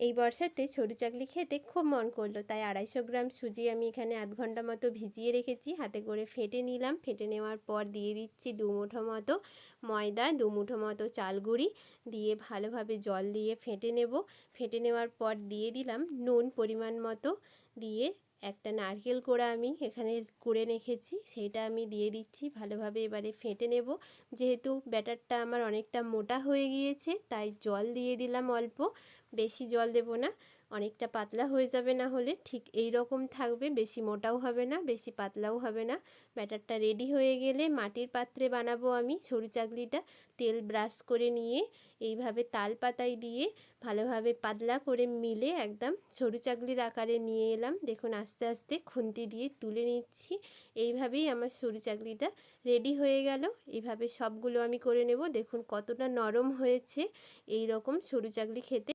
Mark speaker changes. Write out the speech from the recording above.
Speaker 1: এই বর্ষাতে সরু চাকলি খেতে খুব মন করল। তাই আড়াইশো গ্রাম সুজি আমি এখানে আধ ঘণ্টা মতো ভিজিয়ে রেখেছি। হাতে করে ফেটে নিলাম। ফেটে নেওয়ার পর দিয়ে দিচ্ছি দু মুঠো মতো ময়দা, দু মুঠো মতো চাল গুঁড়ি দিয়ে ভালোভাবে জল দিয়ে ফেটে নেব। ফেটে নেওয়ার পর দিয়ে দিলাম নুন পরিমাণ মতো দিয়ে একটা নারকেল কোড়া আমি এখানে কুড়ে রেখেছি সেইটা আমি দিয়ে দিচ্ছি, ভালোভাবে এবারে ফেটে নেব। যেহেতু ব্যাটারটা আমার অনেকটা মোটা হয়ে গিয়েছে, তাই জল দিয়ে দিলাম অল্প। বেশি জল দেব না। অনেকটা পাতলা হয়ে যাবে না হলে ঠিক এই রকম থাকবে। বেশি মোটাও হবে না, বেশি পাতলাও হবে না। ব্যাটারটা রেডি হয়ে গেলে মাটির পাত্রে বানাবো আমি সরু চাকলিটা। তেল ব্রাশ করে নিয়ে এইভাবে তাল পাতায় দিয়ে ভালোভাবে পাতলা করে মিলে একদম সরু চাকলির আকারে নিয়ে এলাম। দেখুন আস্তে আস্তে খুন্তি দিয়ে তুলে নিচ্ছি। এইভাবেই আমার সরু চাকলিটা রেডি হয়ে গেল। এইভাবে সবগুলো আমি করে নেব। দেখুন কতটা নরম হয়েছে। এই রকম সরু চাকলি খেতে।